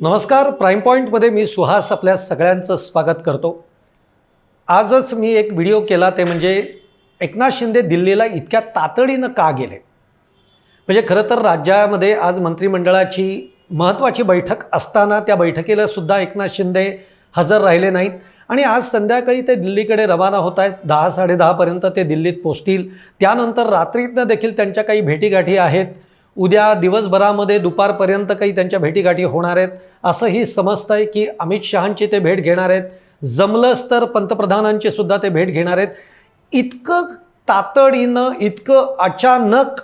नमस्कार प्राईम पॉईंटमध्ये मी सुहास आपल्या सगळ्यांचं स्वागत करतो. आजच मी एक व्हिडिओ केला ते म्हणजे एकनाथ शिंदे दिल्लीला इतक्या तातडीनं का गेले? म्हणजे खरं तर राज्यामध्ये आज मंत्रिमंडळाची महत्त्वाची बैठक असताना त्या बैठकीला सुद्धा एकनाथ शिंदे हजर राहिले नाहीत. आणि आज संध्याकाळी ते दिल्लीकडे रवाना होत आहेत. दहा साडेदहापर्यंत ते दिल्लीत पोचतील. त्यानंतर रात्रीतनं देखील त्यांच्या काही भेटीगाठी आहेत. उद्या दिवसभरामध्ये दुपारपर्यंत काही त्यांच्या भेटीगाठी होणार आहेत. असंही समजतं आहे की अमित शहांची ते भेट घेणार आहेत. जमलंच तर पंतप्रधानांची सुद्धा ते भेट घेणार आहेत. इतकं तातडीनं इतकं अचानक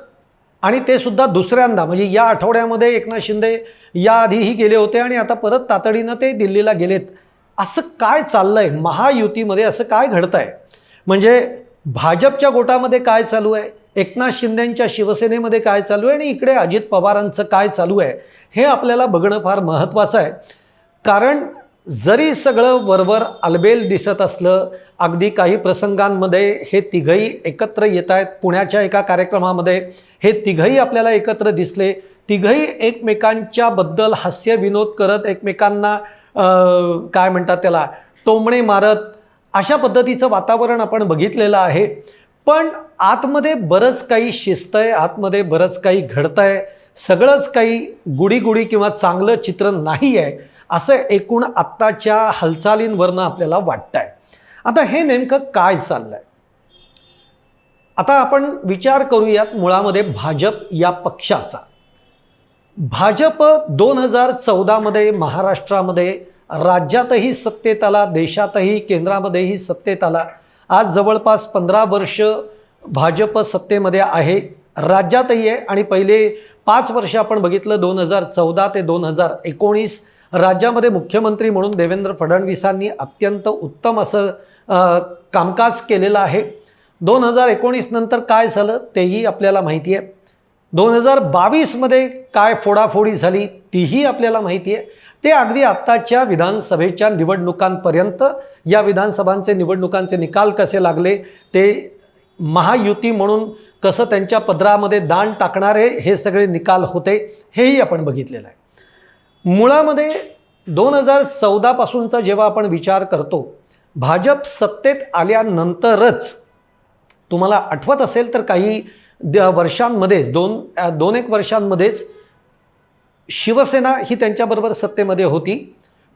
आणि ते सुद्धा दुसऱ्यांदा म्हणजे या आठवड्यामध्ये एकनाथ शिंदे याआधीही गेले होते आणि आता परत तातडीनं ते दिल्लीला गेलेत. असं काय चाललं आहे महायुतीमध्ये असं काय घडतं आहे म्हणजे भाजपच्या गोटामध्ये काय चालू आहे? एकनाथ शिंदेंच्या शिवसेनेमध्ये काय चालू आहे आणि इकडे अजित पवारांचं काय चालू आहे हे आपल्याला बघणं फार महत्त्वाचं आहे. कारण जरी सगळं वरवर अलबेल दिसत असलं अगदी काही प्रसंगांमध्ये हे तिघही एकत्र येत आहेत. पुण्याच्या एका कार्यक्रमामध्ये हे तिघही आपल्याला एकत्र दिसले. तिघही एकमेकांच्याबद्दल हास्य विनोद करत एकमेकांना काय म्हणतात त्याला टोमणे मारत अशा पद्धतीचं वातावरण आपण बघितलेलं आहे. पण आतमध्ये बरंच काही शिस्त आहे आतमध्ये बरंच काही घडतं आहे सगळंच काही गुढीगुढी किंवा चांगलं चित्र नाही आहे असं एकूण आत्ताच्या हालचालींवरनं आपल्याला वाटतं आहे आता हे नेमकं काय चाललं आहे आता आपण विचार करूयात मुळामध्ये भाजप या पक्षाचा. भाजप दोन हजार चौदामध्ये महाराष्ट्रामध्ये राज्यातही सत्तेत आला देशातही केंद्रामध्येही सत्तेत आला. आज जवळपास पंधरा वर्ष भाजप सत्तेमध्ये आहे. राज्यातही आहे आणि पहिले पाच वर्ष आपण बघितलं दोन हजार चौदा ते दोन हजार एकोणीस. राज्यामध्ये मुख्यमंत्री म्हणून देवेंद्र फडणवीसांनी अत्यंत उत्तम असं कामकाज केलेलं आहे. दोन हजार एकोणीस नंतर काय झालं तेही आपल्याला माहिती आहे. दोन हजार बावीसमध्ये काय फोडाफोडी झाली तीही आपल्याला माहिती आहे. ते अगदी आत्ताच्या विधानसभेच्या निवडणुकांपर्यंत या विधानसभांचे निवडणुकांचे निकाल कसे लागले? ते महायुती म्हणून कसं त्यांच्या पदरामध्ये दान टाकणारे हे सगळे निकाल होते हेही आपण बघितलेलं आहे. मुळामध्ये दोन हजार चौदापासूनचा जेव्हा आपण विचार करतो भाजप सत्तेत आल्यानंतरच तुम्हाला आठवत असेल तर काही द वर्षांमध्येच दोन दोन एक वर्षांमध्येच शिवसेना ही त्यांच्याबरोबर सत्तेमध्ये होती.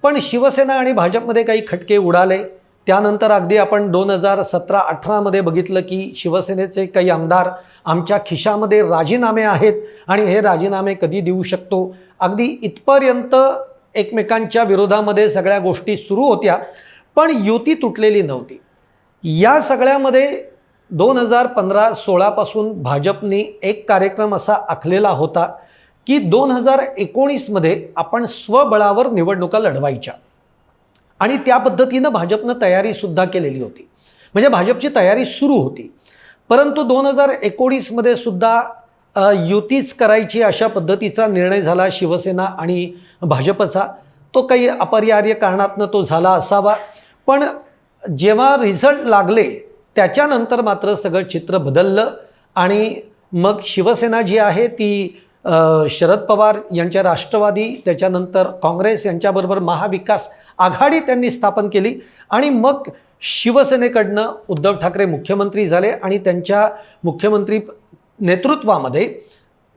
पण शिवसेना आणि भाजपमध्ये काही खटके उडाले. त्यानंतर अगदी आपण दोन हजार सतरा अठरामध्ये बघितलं की शिवसेनेचे काही आमदार आमच्या खिशामध्ये राजीनामे आहेत आणि हे राजीनामे कधी देऊ शकतो? अगदी इथपर्यंत एकमेकांच्या विरोधामध्ये सगळ्या गोष्टी सुरू होत्या पण युती तुटलेली नव्हती. या सगळ्यामध्ये दोन हजार पंधरा सोळापासून भाजपनी एक कार्यक्रम असा आखलेला होता. की दोन हजार एकोणीसमध्ये आपण स्वबळावर निवडणुका लढवायच्या. आणि त्या पद्धतीनं भाजपनं तयारीसुद्धा केलेली होती. म्हणजे भाजपची तयारी सुरू होती. परंतु दोन हजार एकोणीसमध्ये सुद्धा युतीच करायची अशा पद्धतीचा निर्णय झाला शिवसेना आणि भाजपचा. तो काही अपरिहार्य कारणातनं तो झाला असावा. पण जेव्हा रिझल्ट लागले त्याच्यानंतर मात्र सगळं चित्र बदललं आणि मग शिवसेना जी आहे ती शरद पवार यांच्या राष्ट्रवादी त्याच्यानंतर काँग्रेस यांच्याबरोबर महाविकास आघाडी त्यांनी स्थापन केली. आणि मग शिवसेनेकडनं उद्धव ठाकरे मुख्यमंत्री झाले आणि त्यांच्या मुख्यमंत्री नेतृत्वामध्ये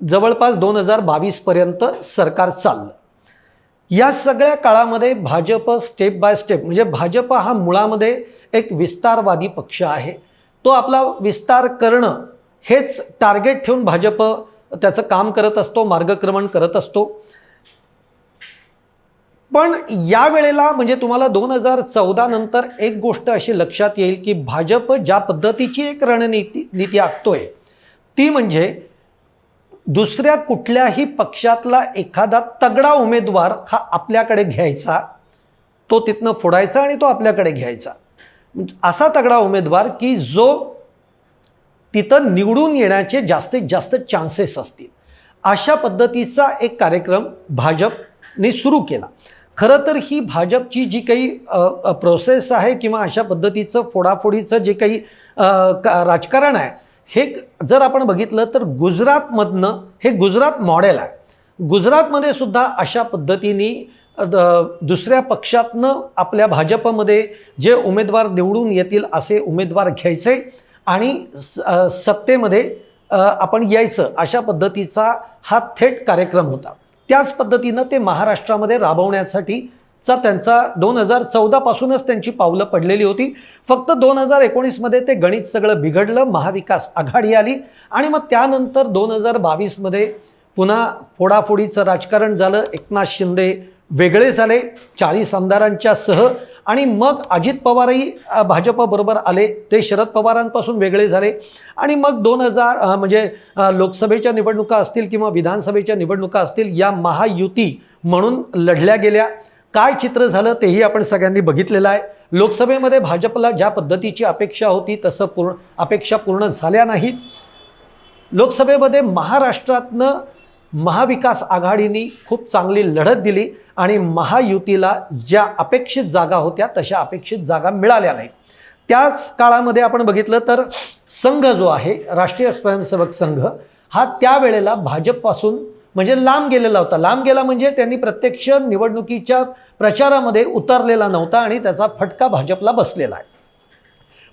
जवळपास दोन हजार बावीसपर्यंत सरकार चाललं. या सगळ्या काळामध्ये भाजप स्टेप बाय स्टेप म्हणजे भाजप हा मुळामध्ये एक विस्तारवादी पक्ष आहे. तो आपला विस्तार करणं हेच टार्गेट ठेवून भाजप त्याचं काम करत असतो मार्गक्रमण करत असतो. पण या वेळेला म्हणजे तुम्हाला दोन हजार चौदा नंतर एक गोष्ट अशी लक्षात येईल की भाजप ज्या पद्धतीची एक रणनीती नीती आखतोय ती म्हणजे दुसऱ्या कुठल्याही पक्षातला एखादा तगडा उमेदवार हा आपल्याकडे घ्यायचा तो तिथनं फोडायचा आणि तो आपल्याकडे घ्यायचा. म्हणजे असा तगडा उमेदवार की जो तिथं निवडून येण्याचे जास्तीत जास्त चान्सेस असतील. अशा पद्धतीचा एक कार्यक्रम भाजपने सुरू केला. खरं तर ही भाजपची जी काही प्रोसेस आहे किंवा अशा पद्धतीचं फोडाफोडीचं जे काही का- राजकारण आहे हे जर आपण बघितलं तर गुजरातमधनं हे गुजरात मॉडेल आहे. गुजरातमध्ये सुद्धा अशा पद्धतीने द- दुसऱ्या पक्षातनं आपल्या भाजपमध्ये जे उमेदवार निवडून येतील असे उमेदवार घ्यायचे आणि स- सत्तेमध्ये आपण यायचं अशा पद्धतीचा हा थेट कार्यक्रम होता. त्याच पद्धतीनं ते महाराष्ट्रामध्ये राबवण्यासाठी चा त्यांचा दोन हजार चौदापासूनच त्यांची पावलं पडलेली होती. फक्त दोन हजार एकोणीसमध्ये ते गणित सगळं बिघडलं महाविकास आघाडी आली आणि मग त्यानंतर दोन हजार बावीसमध्ये पुन्हा फोडाफोडीचं राजकारण झालं. एकनाथ शिंदे वेगळे झाले. चाळीस आमदारांच्या सह आणि मग अजित पवारही भाजपबरोबर आले. ते शरद पवारांपासून वेगळे झाले. आणि मग दोन हजार म्हणजे लोकसभेच्या निवडणुका असतील किंवा विधानसभेच्या निवडणुका असतील या महायुती म्हणून लढल्या गेल्या. काय चित्र झालं तेही आपण सगळ्यांनी बघितलेलं आहे. लोकसभेमध्ये भाजपला ज्या पद्धतीची अपेक्षा होती तसं पूर्ण अपेक्षा पूर्ण झाल्या नाहीत. लोकसभेमध्ये महाराष्ट्रातनं महाविकास आघाडीनी खूप चांगली लढत दिली. आणि महायुतीला ज्या अपेक्षित जागा होत्या तशा अपेक्षित जागा मिळाल्या नाहीत. त्याच काळामध्ये आपण बघितलं तर संघ जो आहे राष्ट्रीय स्वयंसेवक संघ हा त्यावेळेला भाजपपासून म्हणजे लांब गेलेला होता. लांब गेला म्हणजे त्यांनी प्रत्यक्ष निवडणुकीच्या प्रचारामध्ये उतरलेला नव्हता आणि त्याचा फटका भाजपला बसलेला आहे.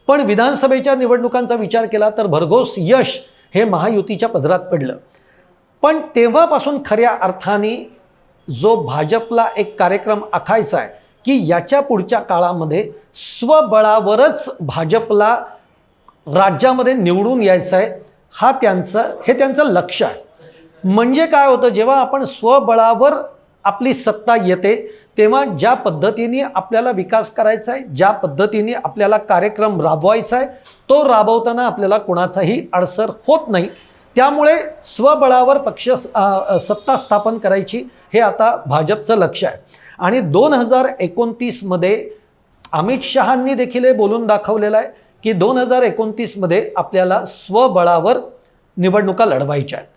पण विधानसभेच्या निवडणुकांचा विचार केला तर भरघोस यश हे महायुतीच्या पदरात पडलं. पण तेव्हापासून खऱ्या अर्थाने जो भाजपला एक कार्यक्रम आखायचा आहे की याच्या पुढच्या काळामध्ये स्वबळावरच भाजपला राज्यामध्ये निवडून यायचं आहे हा त्यांचं हे त्यांचं लक्ष आहे. म्हणजे काय होतं जेव्हा आपण स्वबळावर आपली सत्ता येते तेव्हा ज्या पद्धतीने आपल्याला विकास करायचा आहे ज्या पद्धतीने आपल्याला कार्यक्रम राबवायचा आहे तो राबवताना आपल्याला कोणाचाही अडसर होत नाही. त्यामुळे स्वबळावर पक्ष सत्ता स्थापन करायची हे आता भाजपचं लक्ष आहे. आणि दोन हजार एकोणतीसमध्ये अमित शहांनी देखील हे बोलून दाखवलेलं आहे की दोन हजार एकोणतीसमध्ये आपल्याला स्वबळावर निवडणुका लढवायच्या आहेत.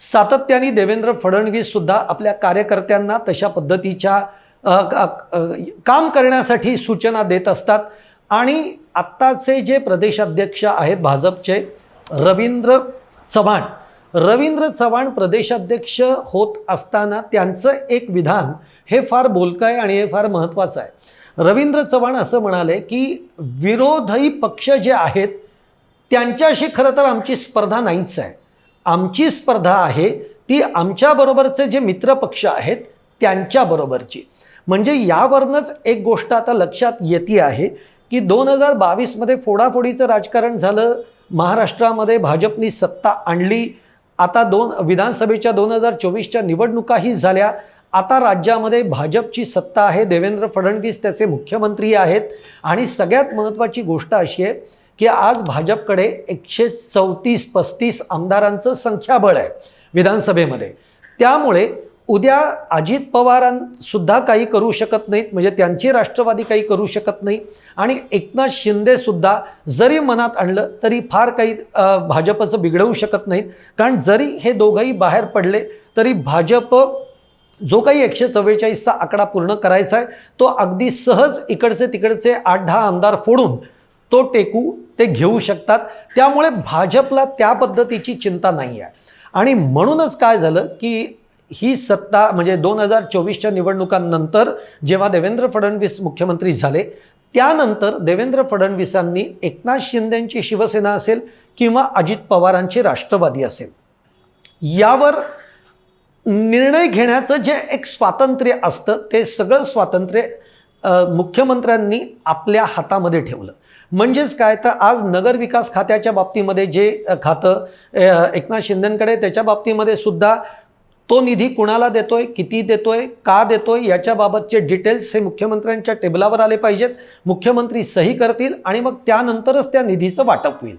सातत्याने देवेंद्र फडणवीस सुद्धा आपल्या कार्यकर्त्यांना तशा पद्धतीच्या काम करण्यासाठी सूचना देत असतात. आणि आत्ताचे जे प्रदेशाध्यक्ष आहेत भाजपचे रवींद्र चव्हाण. रवींद्र चव्हाण प्रदेशाध्यक्ष होत असताना त्यांचं एक विधान हे फार बोलकं आहे आणि हे फार महत्त्वाचं आहे. रवींद्र चव्हाण असं म्हणाले की विरोधी पक्ष जे आहेत त्यांच्याशी खरं तर आमची स्पर्धा नाहीच आहे. आमची स्पर्धा आहे ती आमच्याबरोबरचे जे मित्रपक्ष आहेत त्यांच्याबरोबरची म्हणजे यावरनंच एक गोष्ट आता लक्षात येते आहे की दोन हजार बावीसमध्ये फोडाफोडीचं राजकारण झालं महाराष्ट्रामध्ये भाजपनी सत्ता आणली. आता दोन विधानसभेच्या दोन हजार चोवीसच्या निवडणुकाही झाल्या. आता राज्यामध्ये भाजपची सत्ता आहे. देवेंद्र फडणवीस त्याचे मुख्यमंत्री आहेत. आणि सगळ्यात महत्त्वाची गोष्ट अशी आहे की आज भाजपकडे एकशे चौतीस पस्तीस आमदारांचं संख्याबळ आहे विधानसभेमध्ये. त्यामुळे उद्या अजित पवारांसुद्धा काही करू शकत नाहीत म्हणजे त्यांची राष्ट्रवादी काही करू शकत नाही. आणि एकनाथ शिंदेसुद्धा जरी मनात आणलं तरी फार काही भाजपचं बिघडवू शकत नाहीत. कारण जरी हे दोघंही बाहेर पडले तरी भाजप जो काही एकशे चव्वेचाळीसचा आकडा पूर्ण करायचा आहे तो अगदी सहज इकडचे तिकडचे आठ दहा आमदार फोडून तो टेकू ते घेऊ शकतात. त्यामुळे भाजपला त्या पद्धतीची चिंता नाही आहे आणि म्हणूनच काय झालं की ही सत्ता म्हणजे दोन हजार चोवीसच्या निवडणुकांनंतर जेव्हा देवेंद्र फडणवीस मुख्यमंत्री झाले त्यानंतर देवेंद्र फडणवीसांनी एकनाथ शिंदेंची शिवसेना असेल किंवा अजित पवारांची राष्ट्रवादी असेल. यावर निर्णय घेण्याचं जे एक स्वातंत्र्य असतं ते सगळं स्वातंत्र्य मुख्यमंत्र्यांनी आपल्या हातामध्ये ठेवलं. म्हणजेच काय तर आज नगरविकास खात्याच्या बाबतीमध्ये जे खातं एकनाथ शिंदेंकडे त्याच्या बाबतीमध्ये सुद्धा तो निधी कुणाला देतोय किती देतोय का देतोय याच्याबाबतचे डिटेल्स हे मुख्यमंत्र्यांच्या टेबलावर आले पाहिजेत. मुख्यमंत्री सही करतील आणि मग त्यानंतरच त्या निधीचं वाटप होईल.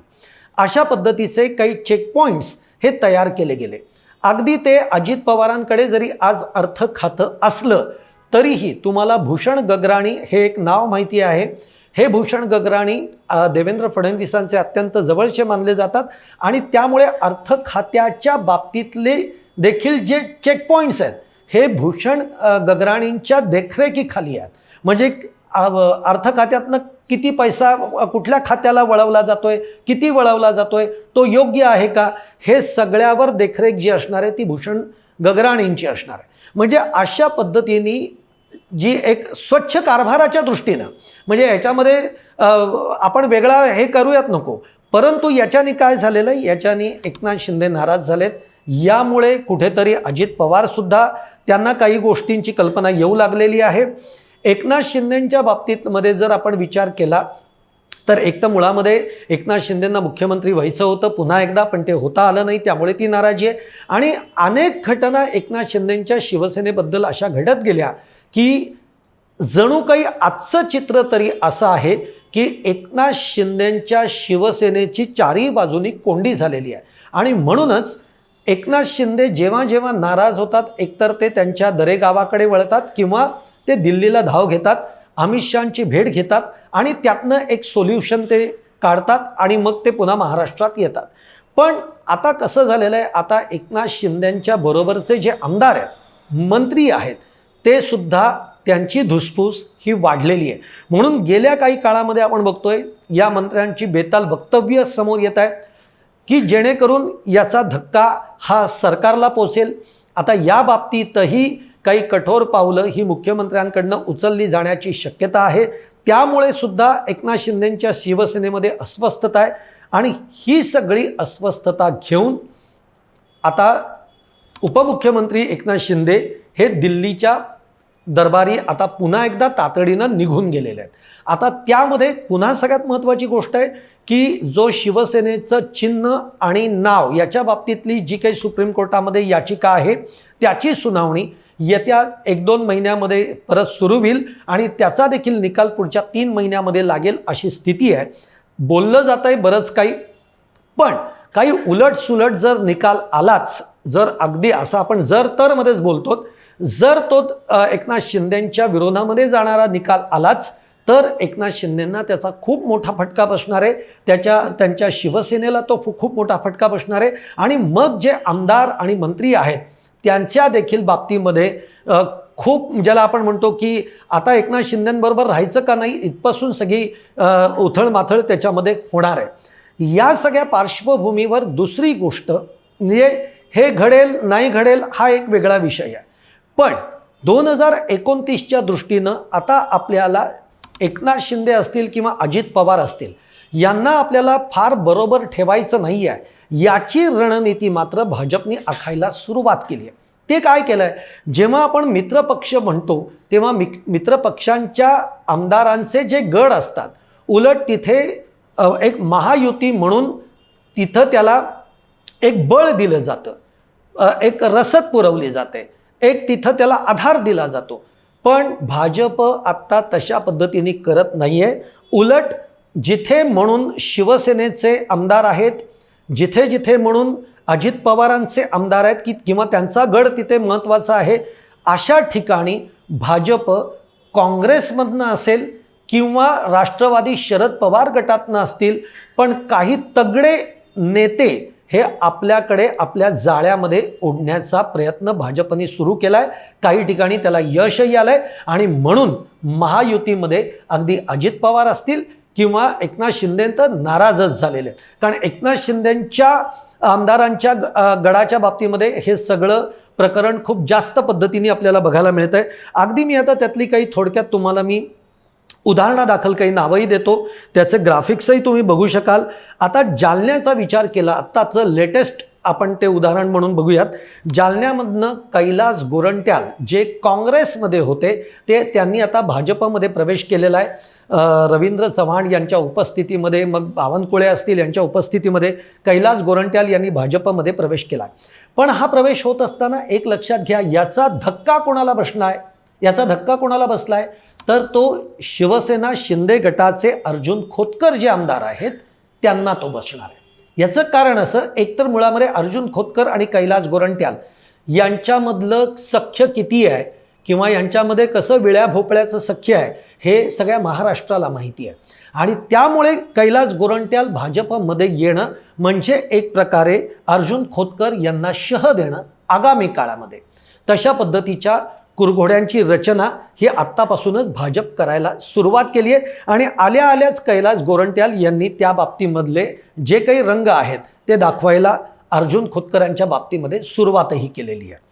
अशा पद्धतीचे काही चेकपॉईंट्स हे तयार केले गेले. अगदी ते अजित पवारांकडे जरी आज अर्थ खातं असलं तरीही तुम्हाला भूषण गगराणी हे एक नाव माहिती आहे. हे भूषण गगराणी देवेंद्र फडणवीसांचे अत्यंत जवळचे मानले जातात आणि त्यामुळे अर्थ खात्याच्या बाबतीतले देखील जे चेकपॉईंट्स आहेत हे भूषण गगराणींच्या देखरेखीखाली आहेत. म्हणजे अर्थ खात्यातनं किती पैसा कुठल्या खात्याला वळवला जातोय किती वळवला जातोय तो योग्य आहे का? हे सगळ्यावर देखरेख जी असणार आहे ती भूषण गगराणींची असणार आहे. म्हणजे अशा पद्धतीने जी एक स्वच्छ कारभाराच्या दृष्टीनं म्हणजे याच्यामध्ये आपण वेगळा हे करूयात नको. परंतु याच्याने काय झालेलं आहे? याच्याने एकनाथ शिंदे नाराज झालेत. यामुळे कुठेतरी अजित पवारसुद्धा त्यांना काही गोष्टींची कल्पना येऊ लागलेली आहे. एकनाथ शिंदेंच्या बाबतीतमध्ये जर आपण विचार केला तर एक तर मुळामध्ये एकनाथ शिंदेंना मुख्यमंत्री व्हायचं होतं पुन्हा एकदा पण ते होता आलं नाही त्यामुळे ती नाराजी आहे. आणि अनेक घटना एकनाथ शिंदेंच्या शिवसेनेबद्दल अशा घडत गेल्या की जणू काही आजचं चित्र तरी असं आहे की एकनाथ शिंदेंच्या शिवसेनेची चारही बाजूनी कोंडी झालेली आहे. आणि म्हणूनच एकनाथ शिंदे जेव्हा जेव्हा नाराज होतात एकतर ते त्यांच्या दरेगावाकडे वळतात किंवा ते दिल्लीला धाव घेतात अमित शहाची भेट घेतात आणि त्यातनं एक सोल्युशन ते काढतात आणि मग ते पुन्हा महाराष्ट्रात येतात. पण आता कसं झालेलं आहे आता एकनाथ शिंदेंच्या बरोबरचे जे आमदार आहेत मंत्री आहेत ते सुद्धा त्यांची धुसफूस ही वाढलेली आहे. म्हणून गेल्या काही काळामध्ये आपण बघतोय या मंत्र्यांची बेताल वक्तव्य समोर येत आहेत. की जेणेकरून याचा धक्का हा सरकारला पोचेल. आता या बाबतीतही काही कठोर पावलं ही मुख्यमंत्र्यांकडनं उचलली जाण्याची शक्यता आहे. त्यामुळे सुद्धा एकनाथ शिंदेंच्या शिवसेनेमध्ये अस्वस्थता आहे. आणि ही सगळी अस्वस्थता घेऊन आता उपमुख्यमंत्री एकनाथ शिंदे हे दिल्लीच्या दरबारी आता पुन्हा एकदा तातडीनं निघून गेलेले आहेत. आता त्यामध्ये पुन्हा सगळ्यात महत्त्वाची गोष्ट आहे की जो शिवसेनेचं चिन्ह आणि नाव याच्या बाबतीतली जी काही सुप्रीम कोर्टामध्ये याचिका आहे त्याची सुनावणी येत्या एक दोन महिन्यामध्ये परत सुरू होईल आणि त्याचा देखील निकाल पुढच्या तीन महिन्यामध्ये लागेल अशी स्थिती आहे. बोललं जात आहे बरंच काही पण काही उलट सुलट जर निकाल आलाच जर अगदी असं आपण जर तर मध्येच बोलतो जर तो एकनाथ शिंदेंच्या विरोधामध्ये जाणारा निकाल आलाच तर एकनाथ शिंदेंना त्याचा खूप मोठा फटका बसणार आहे. त्याच्या त्यांच्या शिवसेनेला तो खूप मोठा फटका बसणार आहे. आणि मग जे आमदार आणि मंत्री आहेत त्यांच्या देखील बाबतीमध्ये खूप ज्याला आपण म्हणतो की आता एकनाथ शिंदेंबरोबर राहायचं का नाही इथपासून सगळी उथळमाथळ त्याच्यामध्ये होणार आहे. या सगळ्या पार्श्वभूमीवर दुसरी गोष्ट म्हणजे हे घडेल नाही घडेल हा एक वेगळा विषय आहे. पण दोन हजार एकोणतीसच्या दृष्टीनं आता आपल्याला एकनाथ शिंदे असतील किंवा अजित पवार असतील यांना आपल्याला फार बरोबर ठेवायचं नाही आहे याची रणनीती मात्र भाजपने आखायला सुरुवात केली आहे ते काय केलं आहे जेव्हा आपण मित्रपक्ष म्हणतो तेव्हा मि मित्रपक्षांच्या आमदारांचे जे गड असतात उलट तिथे एक महायुती म्हणून तिथं त्याला एक बळ दिलं जातं. एक रसद पुरवली जाते. एक तिथं त्याला आधार दिला जातो. पण भाजप आत्ता तशा पद्धतीने करत नाही आहे उलट जिथे म्हणून शिवसेनेचे आमदार आहेत जिथे जिथे म्हणून अजित पवारांचे आमदार आहेत की किंवा त्यांचा गड तिथे महत्त्वाचा आहे अशा ठिकाणी भाजप काँग्रेसमधनं असेल किंवा राष्ट्रवादी शरद पवार गटातनं असतील पण काही तगडे नेते हे आपल्याकडे आपल्या जाळ्यामध्ये ओढण्याचा प्रयत्न भाजपने सुरू केला आहे काही ठिकाणी त्याला यशही आलं आहे आणि म्हणून महायुतीमध्ये अगदी अजित पवार असतील किंवा एकनाथ शिंदे तर नाराजच झालेले आहेत. कारण एकनाथ शिंदेंच्या आमदारांच्या ग- गडाच्या बाबतीमध्ये हे सगळं प्रकरण खूप जास्त पद्धतीने आपल्याला बघायला मिळतं आहे अगदी मी आता त्यातली काही थोडक्यात तुम्हाला मी उदाहरणादाखल काही नावंही देतो. त्याचे ग्राफिक्सही तुम्ही बघू शकाल. आता जालन्याचा विचार केला आत्ताचं लेटेस्ट आपण ते उदाहरण म्हणून बघूयात. जालन्यामधनं कैलास गोरंट्याल जे काँग्रेसमध्ये होते ते त्यांनी आता भाजपमध्ये प्रवेश केलेला आहे. रवींद्र चव्हाण यांच्या उपस्थितीमध्ये मग बावनकुळे असतील यांच्या उपस्थितीमध्ये कैलास गोरंट्याल यांनी भाजपमध्ये प्रवेश केला. पण हा प्रवेश होत असताना एक लक्षात घ्या याचा धक्का कोणाला बसला आहे? याचा धक्का कोणाला बसला आहे? तर तो शिवसेना शिंदे गटाचे अर्जुन खोतकर जे आमदार आहेत त्यांना तो बसणार आहे. याचं कारण असं एकतर मुळामध्ये अर्जुन खोतकर आणि कैलास गोरंट्याल यांच्यामधलं सख्य किती आहे किंवा यांच्यामध्ये कसं विळ्या भोपळ्याचं सख्य आहे हे सगळ्या महाराष्ट्राला माहिती आहे. आणि त्यामुळे कैलास गोरंट्याल भाजपमध्ये येणं म्हणजे एक प्रकारे अर्जुन खोतकर यांना शह देणं आगामी काळामध्ये. तशा पद्धतीच्या कुरघोड्यांची रचना ही आत्तापासूनच भाजप करायला सुरुवात केली आहे. आणि आल्या आल्याच कैलास गोरंट्याल यांनी त्या बाबतीमधले जे काही रंग आहेत ते दाखवायला अर्जुन खोतकरांच्या बाबतीमध्ये सुरुवातही केलेली आहे.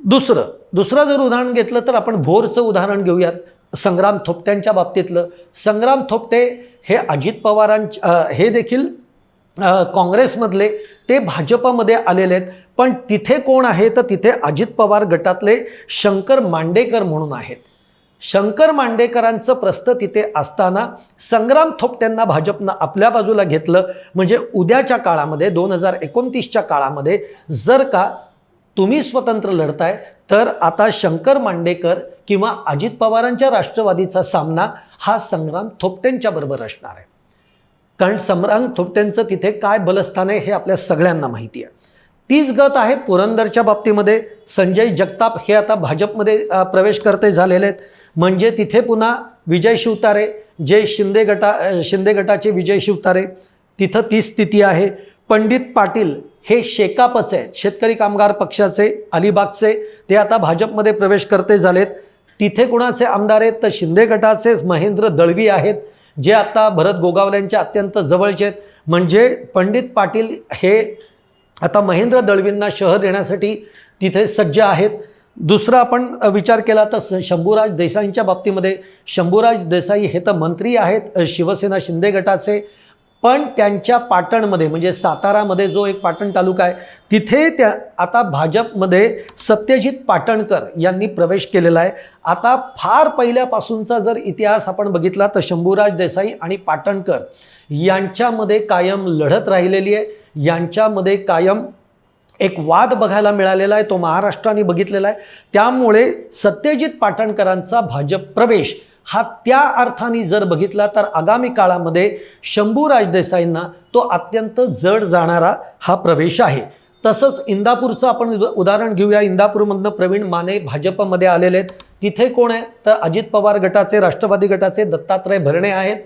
दुसरं दुसरं जर उदाहरण घेतलं तर आपण भोरचं उदाहरण घेऊयात. संग्राम थोपट्यांच्या बाबतीतलं. संग्राम थोपटे हे अजित पवारांच्या हे देखील काँग्रेसमधले ते भाजपामध्ये आलेले आहेत. पण तिथे कोण आहे तर तिथे अजित पवार गटातले शंकर मांडेकर म्हणून आहेत. शंकर मांडेकरांचं प्रस्थ तिथे असताना संग्राम थोपट्यांना भाजपनं आपल्या बाजूला घेतलं. म्हणजे उद्याच्या काळामध्ये दोन हजार एकोणतीसच्या काळामध्ये जर का तुम्ही स्वतंत्र लढताय तर आता शंकर मांडेकर किंवा अजित पवारांच्या राष्ट्रवादीचा सामना हा संग्राम थोपटेंच्या बरोबर असणार आहे. कारण संग्राम थोपटेंचं तिथे काय बलस्थान आहे हे आपल्या सगळ्यांना माहिती आहे. तीच गत आहे पुरंदरच्या बाबतीमध्ये. संजय जगताप हे आता भाजपमध्ये प्रवेश करते झालेले आहेत. म्हणजे तिथे पुन्हा विजय शिवतारे जे शिंदे गटा शिंदे गटाचे विजय शिवतारे तिथं ती स्थिती आहे. पंडित पाटील हे शेकापचे आहेत. शेतकरी कामगार पक्षाचे अलिबागचे ते आता भाजपमध्ये प्रवेश करते झालेत. तिथे कुणाचे आमदार आहेत? तर शिंदे गटाचे महेंद्र दळवी आहेत जे आता भरत गोगावल्यांच्या अत्यंत जवळचे आहेत. म्हणजे पंडित पाटील हे आता महेंद्र दळवींना शह देण्यासाठी तिथे सज्ज आहेत. दुसरा आपण विचार केला तर शंभूराज देसाईंच्या बाबतीमध्ये शंभूराज देसाई हे तर मंत्री आहेत शिवसेना शिंदे गटाचे. पण त्यांच्या पाटणमध्ये म्हणजे सातारामध्ये जो एक पाटण तालुका आहे तिथे त्या आता भाजपमध्ये सत्यजित पाटणकर यांनी प्रवेश केलेला आहे. आता फार पहिल्यापासूनचा जर इतिहास आपण बघितला तर शंभूराज देसाई आणि पाटणकर यांच्यामध्ये कायम लढत राहिलेली आहे. यांच्यामध्ये कायम एक वाद बघायला मिळालेला आहे तो महाराष्ट्राने बघितलेला आहे. त्यामुळे सत्यजित पाटणकरांचा भाजप प्रवेश हा त्या अर्थाने जर बघितला तर आगामी काळामध्ये शंभूराज देसाईंना तो अत्यंत जड जाणारा हा प्रवेश आहे. तसंच इंदापूरचं आपण उदाहरण घेऊया. इंदापूरमधनं प्रवीण माने भाजपमध्ये आलेले आहेत. तिथे कोण आहे? तर अजित पवार गटाचे राष्ट्रवादी गटाचे दत्तात्रय भरणे आहेत.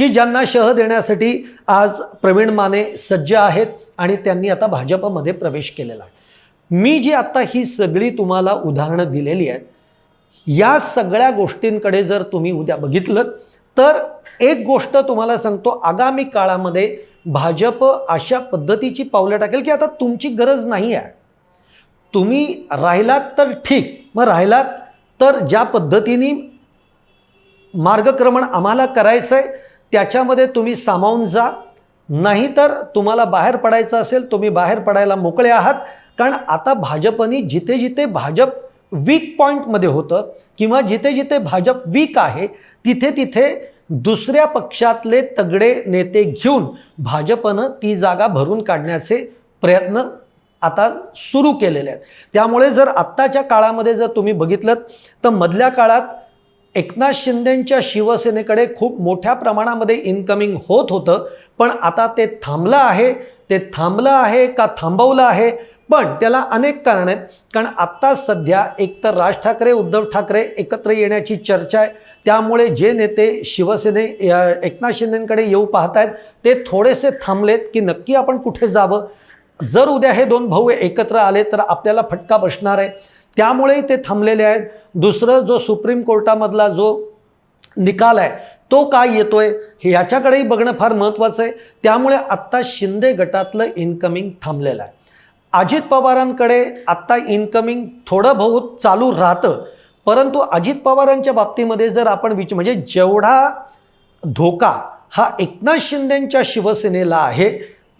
की ज्यांना शह देण्यासाठी आज प्रवीण माने सज्ज आहेत आणि त्यांनी आता भाजपमध्ये प्रवेश केलेला आहे. मी जी आत्ता ही सगळी तुम्हाला उदाहरणं दिलेली आहेत या सगळ्या गोष्टींकडे जर तुम्ही उद्या बघितलं तर एक गोष्ट तुम्हाला सांगतो आगामी काळामध्ये भाजप अशा पद्धतीची पावलं टाकेल की आता तुमची गरज नाही आहे. तुम्ही राहिलात तर ठीक मग राहिलात तर ज्या पद्धतीने मार्गक्रमण आम्हाला करायचं आहे त्याच्यामध्ये तुम्ही सामावून जा. नाहीतर तुम्हाला बाहेर पडायचं असेल तुम्ही बाहेर पडायला मोकळे आहात. कारण आता भाजपनी जिथे जिथे भाजप वीक पॉईंटमध्ये होतं किंवा जिथे जिथे भाजप वीक आहे तिथे तिथे दुसऱ्या पक्षातले तगडे नेते घेऊन भाजपनं ती जागा भरून काढण्याचे प्रयत्न आता सुरू केलेले आहेत. त्यामुळे जर आत्ताच्या काळामध्ये जर तुम्ही बघितलं तर मधल्या काळात एकनाथ शिंदेंच्या शिवसेनेकडे खूप मोठ्या प्रमाणामध्ये इन्कमिंग होत होतं. पण आता ते थांबलं आहे. ते थांबलं आहे का थांबवलं आहे? पण त्याला अनेक कारण आहेत. कारण आत्ता सध्या एकतर राज ठाकरे उद्धव ठाकरे एकत्र येण्याची चर्चा आहे. त्यामुळे जे नेते शिवसेने एकनाथ शिंदेंकडे येऊ पाहत आहेत ते थोडेसे थांबलेत की नक्की आपण कुठे जावं? जर उद्या हे दोन भाऊ एकत्र आले तर आपल्याला फटका बसणार आहे. त्यामुळेही ते थांबलेले आहेत. दुसरं जो सुप्रीम कोर्टामधला जो निकाल आहे तो काय येतोय हे याच्याकडेही बघणं फार महत्त्वाचं आहे. त्यामुळे आत्ता शिंदे गटातलं इन्कमिंग थांबलेलं आहे. अजित पवारांकडे आत्ता इन्कमिंग थोडं बहुत चालू राहतं. परंतु अजित पवारांच्या बाबतीमध्ये जर आपण विच म्हणजे जेवढा धोका हा एकनाथ शिंदेंच्या शिवसेनेला आहे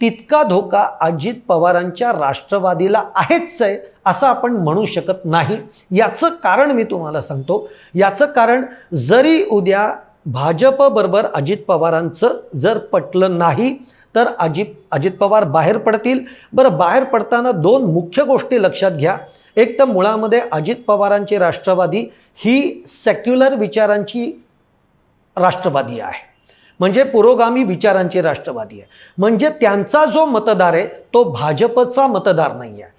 तितका धोका अजित पवारांच्या राष्ट्रवादीला आहेच आहे असं आपण म्हणू शकत नाही. याचं कारण मी तुम्हाला सांगतो. याचं कारण जरी उद्या भाजपबरोबर अजित पवारांचं जर पटलं नाही तर अजित अजित पवार बाहेर पडतील. बरं बाहेर पडताना दोन मुख्य गोष्टी लक्षात घ्या. एक तर मुळामध्ये अजित पवारांची राष्ट्रवादी ही सेक्युलर विचारांची राष्ट्रवादी आहे. म्हणजे पुरोगामी विचारांची राष्ट्रवादी आहे. म्हणजे त्यांचा जो मतदार आहे तो भाजपचा मतदार नाही आहे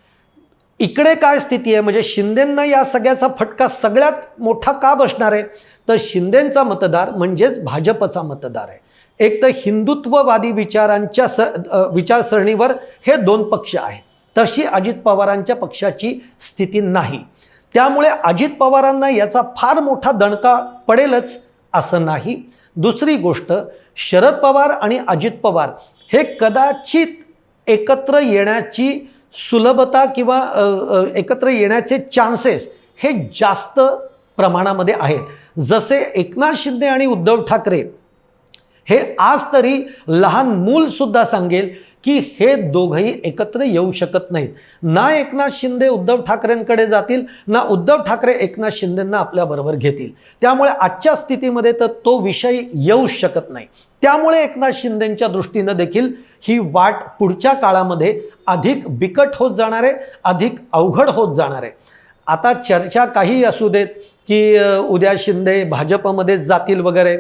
इकडे काय स्थिती आहे? म्हणजे शिंदेंना या सगळ्याचा फटका सगळ्यात मोठा का बसणार आहे? तर शिंदेंचा मतदार म्हणजेच भाजपचा मतदार आहे. एक तर हिंदुत्ववादी विचारांच्या स विचारसरणीवर हे दोन पक्ष आहेत. तशी अजित पवारांच्या पक्षाची स्थिती नाही. त्यामुळे अजित पवारांना याचा फार मोठा दणका पडेलच. असं नाही. दुसरी गोष्ट शरद पवार आणि अजित पवार हे कदाचित एकत्र येण्याची सुलभता किंवा एकत्र येण्याचे चान्सेस हे जास्त प्रमाणामध्ये आहेत. जसे एकनाथ शिंदे आणि उद्धव ठाकरे हे आज तरी लहान मूलसुद्धा सांगेल की हे दोघंही एकत्र येऊ शकत नाहीत. ना एकनाथ शिंदे उद्धव ठाकरेंकडे जातील ना उद्धव ठाकरे एकनाथ शिंदेंना आपल्याबरोबर घेतील. त्यामुळे आजच्या स्थितीमध्ये तर तो विषय येऊ शकत नाही. त्यामुळे एकनाथ शिंदेंच्या दृष्टीनं देखील ही वाट पुढच्या काळामध्ये अधिक बिकट होत जाणार आहे अधिक अवघड होत जाणार आहे. आता चर्चा काही असू देत की उद्या शिंदे भाजपमध्ये जातील वगैरे.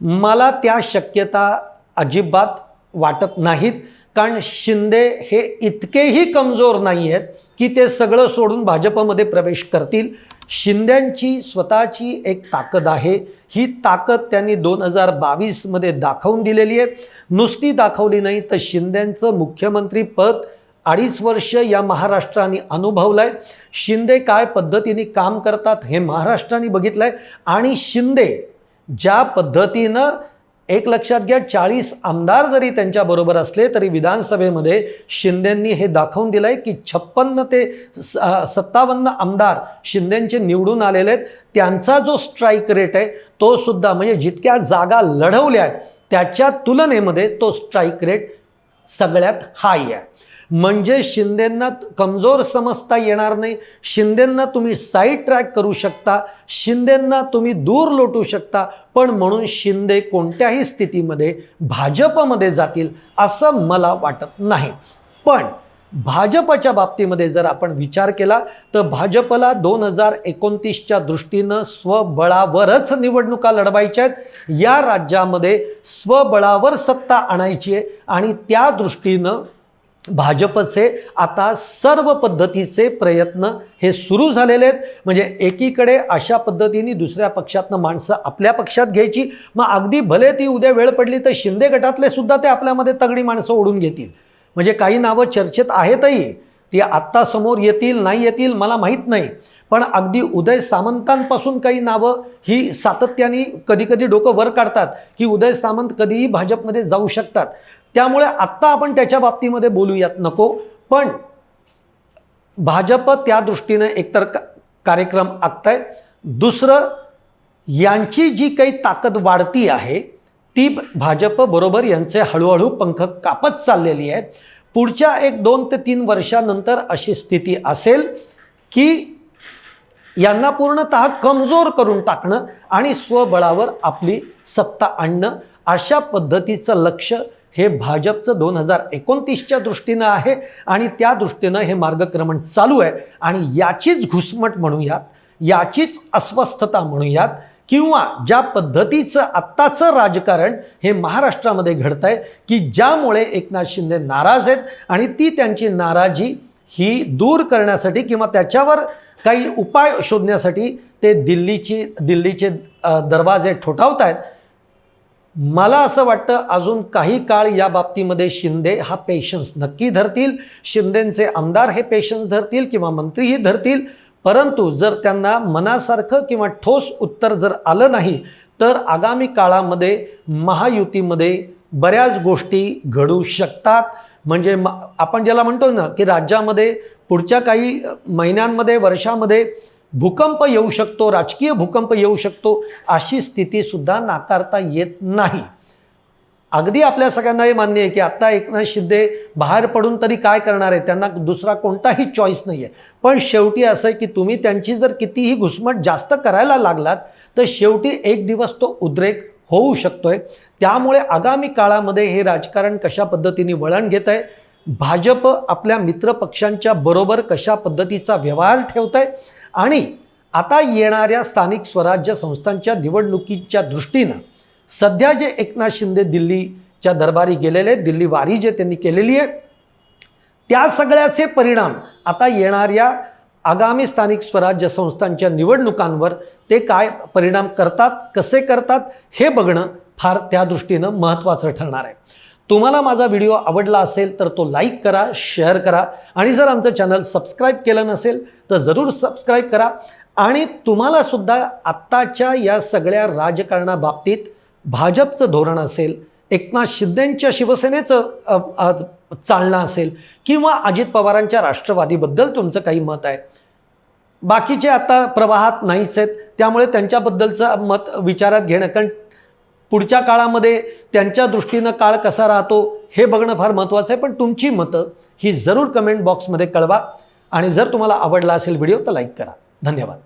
मला त्या शक्यता अजिबात वाटत नाहीत. कारण शिंदे हे इतकेही कमजोर नाही आहेत की ते सगळं सोडून भाजपमध्ये प्रवेश करतील. शिंद्यांची स्वतःची एक ताकद आहे. ही ताकद त्यांनी दोन हजार बावीसमध्ये दाखवून दिलेली आहे. नुसती दाखवली नाही तर शिंद्यांचं मुख्यमंत्रीपद अडीच वर्ष या महाराष्ट्राने अनुभवलं आहे शिंदे काय पद्धतीने काम करतात हे महाराष्ट्राने बघितलं आहे आणि शिंदे ज्या पद्धतीनं एक लक्षात घ्या चाळीस आमदार जरी त्यांच्याबरोबर असले तरी विधानसभेमध्ये शिंदेंनी हे दाखवून दिलं आहे की छप्पन्न ते स- सत्तावन्न आमदार शिंदेंचे निवडून आलेले आहेत. त्यांचा जो स्ट्राईक रेट आहे तो सुद्धा म्हणजे जितक्या जागा लढवल्या आहेत त्याच्या तुलनेमध्ये तो स्ट्राईक रेट सगळ्यात हाय आहे. म्हणजे शिंदेंना कमजोर समजता येणार नाही. शिंदेंना तुम्ही साईड ट्रॅक करू शकता. शिंदेंना तुम्ही दूर लोटू शकता. पण म्हणून शिंदे कोणत्याही स्थितीमध्ये भाजपमध्ये जातील असं मला वाटत नाही. पण भाजपच्या बाबतीमध्ये जर आपण विचार केला तर भाजपला दोन हजार एकोणतीसच्या दृष्टीनं स्वबळावरच निवडणुका लढवायच्या आहेत. या राज्यामध्ये स्वबळावर सत्ता आणायची आहे आणि त्या दृष्टीनं भाजपचे आता सर्व पद्धतीचे प्रयत्न हे सुरू झालेले आहेत. म्हणजे एकीकडे अशा पद्धतीने दुसऱ्या पक्षातनं माणसं आपल्या पक्षात घ्यायची मग अगदी भले ती उद्या वेळ पडली तर शिंदे गटातले सुद्धा ते आपल्यामध्ये तगडी माणसं ओढून घेतील. म्हणजे काही नावं चर्चेत आहेतही ती आत्ता समोर येतील नाही येतील मला माहीत नाही. पण अगदी उदय सामंतांपासून काही नावं ही सातत्याने कधीकधी डोकं वर काढतात की उदय सामंत कधीही भाजपमध्ये जाऊ शकतात. त्यामुळे आत्ता आपण त्याच्या बाबतीमध्ये बोलूयात नको. पण भाजप त्या दृष्टीनं एकतर का कार्यक्रम आखताय. दुसरं यांची जी काही ताकद वाढती आहे ती भाजप बरोबर यांचे हळूहळू पंख कापत चाललेली आहे. पुढच्या एक दोन ते तीन वर्षानंतर अशी स्थिती असेल की यांना पूर्णतः कमजोर करून टाकणं आणि स्वबळावर आपली सत्ता आणणं अशा पद्धतीचं लक्ष हे भाजपचं दोन हजार एकोणतीसच्या दृष्टीनं आहे आणि त्या दृष्टीनं हे मार्गक्रमण चालू आहे. आणि याचीच घुसमट म्हणूयात याचीच अस्वस्थता म्हणूयात किंवा ज्या पद्धतीचं आत्ताचं राजकारण हे महाराष्ट्रामध्ये घडतं आहे की ज्यामुळे एकनाथ शिंदे नाराज आहेत आणि ती त्यांची नाराजी ही दूर करण्यासाठी किंवा त्याच्यावर काही उपाय शोधण्यासाठी ते दिल्लीची दिल्लीचे दरवाजे ठोठावत आहेत मला असं वाटतं अजून काही काळ या बाबतीमध्ये शिंदे हा पेशन्स नक्की धरतील. शिंदेंचे आमदार हे पेशन्स धरतील किंवा मंत्रीही धरतील. परंतु जर त्यांना मनासारखं किंवा ठोस उत्तर जर आलं नाही तर आगामी काळामध्ये महायुतीमध्ये बऱ्याच गोष्टी घडू शकतात. म्हणजे म आपण ज्याला म्हणतो ना की राज्यामध्ये पुढच्या काही महिन्यांमध्ये वर्षामध्ये भूकंप येऊ शकतो राजकीय भूकंप येऊ शकतो अशी स्थितीसुद्धा नाकारता येत नाही. अगदी आपल्या सगळ्यांना हे मान्य आहे की आत्ता एकनाथ शिंदे बाहेर पडून तरी काय करणार आहे? त्यांना दुसरा कोणताही चॉईस नाही आहे पण शेवटी असं आहे की तुम्ही त्यांची जर कितीही घुसमट जास्त करायला लागलात तर शेवटी एक दिवस तो उद्रेक होऊ शकतोय. त्यामुळे आगामी काळामध्ये हे राजकारण कशा पद्धतीने वळण घेत आहे? भाजप आपल्या मित्रपक्षांच्या बरोबर कशा पद्धतीचा व्यवहार ठेवत आहे आणि आता येणाऱ्या स्थानिक स्वराज्य संस्थांच्या निवडणुकीच्या दृष्टीनं सध्या जे एकनाथ शिंदे दिल्लीच्या दरबारी गेलेले आहेत दिल्ली वारी जे त्यांनी केलेली आहे त्या सगळ्याचे परिणाम आता येणाऱ्या आगामी स्थानिक स्वराज्य संस्थांच्या निवडणुकांवर ते काय परिणाम करतात कसे करतात हे बघणं फार त्या दृष्टीनं महत्त्वाचं ठरणार आहे. तुम्हाला माझा व्हिडिओ आवडला असेल तर तो लाईक करा शेअर करा आणि जर आमचं चॅनल सबस्क्राईब केलं नसेल तर जरूर सबस्क्राईब करा. आणि तुम्हालासुद्धा आत्ताच्या या सगळ्या राजकारणाबाबतीत भाजपचं धोरण असेल एकनाथ शिंदेंच्या शिवसेनेचं चालणं असेल किंवा अजित पवारांच्या राष्ट्रवादीबद्दल तुमचं काही मत आहे. बाकीचे आता प्रवाहात नाहीच आहेत त्यामुळे त्यांच्याबद्दलचं मत विचारात घेणं कारण पुढच्या काळामध्ये त्यांच्या दृष्टीनं काळ कसा राहतो हे बघणं फार महत्त्वाचं आहे. पण तुमची मतं ही जरूर कमेंट बॉक्समध्ये कळवा. आणि जर तुम्हाला आवडला असेल व्हिडिओ तर लाईक करा. धन्यवाद.